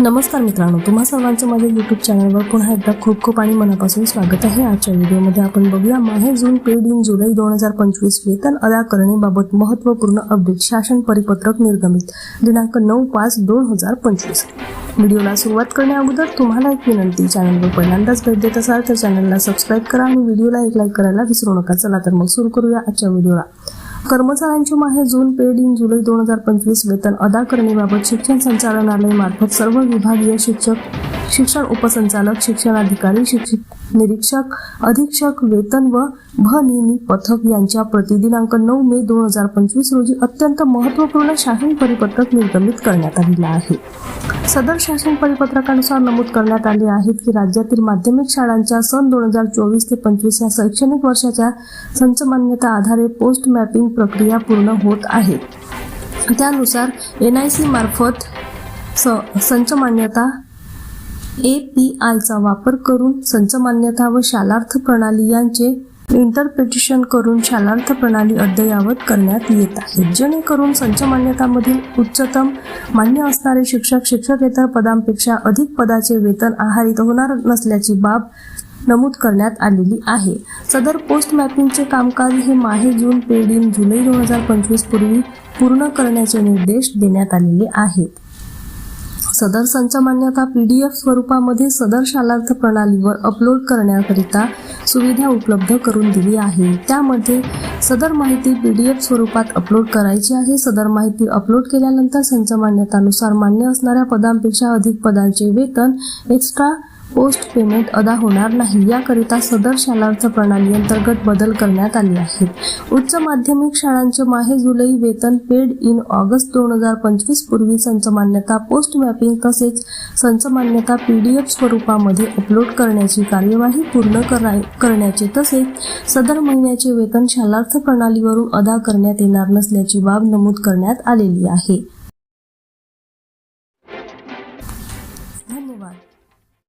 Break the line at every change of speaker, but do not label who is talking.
नमस्कार मित्रांनो तुम्हा सर्वांचं माझ्या युट्यूब चॅनलवर पुन्हा एकदा खूप खूप आणि मनापासून स्वागत आहे. आजच्या व्हिडिओमध्ये आपण बघूया माहे जून पेड इन जुलै दोन हजार पंचवीस वेतन अदा करणेबाबत महत्त्वपूर्ण अपडेट शासन परिपत्रक निर्गमित. दिनांक नऊ पाच दोन हजार पंचवीस. व्हिडिओला सुरुवात करण्याअगोदर तुम्हाला एक विनंती चॅनलवर पहिल्यांदाच भेट देत असाल तर चॅनलला सबस्क्राईब करा आणि व्हिडिओला एक लाईक करायला विसरू नका. चला तर मग सुरू करूया आजच्या व्हिडिओला. कर्मचाऱ्यांची माहे जून पेड इन जुलै दोन हजार पंचवीस वेतन अदा करण्याबाबत शिक्षण संचालनालय मार्फत सर्व विभागीय शिक्षक शिक्षण उपसंचालक शिक्षण अधिकारी शिक्षक निरीक्षक अधीक्षक वेतन व भ पथक यांच्या प्रतिदिनांक नऊ मे दोन हजार पंचवीस रोजी अत्यंत महत्त्वपूर्ण शासन परिपत्रक निर्गमित करण्यात आलेलं आहे. सदर शासन परिपत्रकानुसार नमूद करण्यात आले आहेत की राज्यातील माध्यमिक शाळांच्या सन दोन हजार चोवीस ते पंचवीस या शैक्षणिक वर्षाच्या संच मान्यता आधारे पोस्ट मॅपिंग प्रक्रिया पूर्ण होत आहे. त्यानुसार एन आय सी मार्फत स संच मान्यता ए पी आयचा वापर करून संच मान्यता व शालार्थ प्रणाली यांचे इंटरप्रिटेशन करून शालार्थ प्रणाली अद्ययावत करण्यात येत आहे. जेणेकरून संच मान्यतामधील उच्चतम मान्य असणारे शिक्षक शिक्षकेतर पदांपेक्षा अधिक पदाचे वेतन आहारित होणार नसल्याची बाब नमूद करण्यात आलेली आहे. सदर पोस्ट मॅपिंगचे कामकाज हे माहे जून पेडीन जुलै दोन हजार पंचवीस पूर्वी पूर्ण करण्याचे निर्देश देण्यात आलेले आहेत. सदर संचमान्यता पी डी एफ स्वरूपामध्ये सदर शालार्थ प्रणालीवर अपलोड करण्याकरिता सुविधा उपलब्ध करून दिली आहे. त्यामध्ये सदर माहिती पी डी एफ स्वरूपात अपलोड करायची आहे. सदर माहिती अपलोड केल्यानंतर संच मान्यतानुसार मान्य असणाऱ्या पदांपेक्षा अधिक पदांचे वेतन एक्स्ट्रा पोस्ट पेमेंट अदा होणार नाही. याकरिता सदर शालार्थ प्रणाली अंतर्गत बदल करण्यात आले आहेत. उच्च माध्यमिक शाळांचे माहे जुलै वेतन पेड इन ऑगस्ट दोन हजार पंचवीस पूर्वी संच मान्यता पोस्ट मॅपिंग तसेच संच मान्यता पीडीएफ स्वरूपामध्ये अपलोड करण्याची कार्यवाही पूर्ण करण्याचे तसेच सदर महिन्याचे वेतन शालार्थ प्रणालीवरून अदा करण्यात येणार नसल्याची बाब नमूद करण्यात आलेली आहे. धन्यवाद.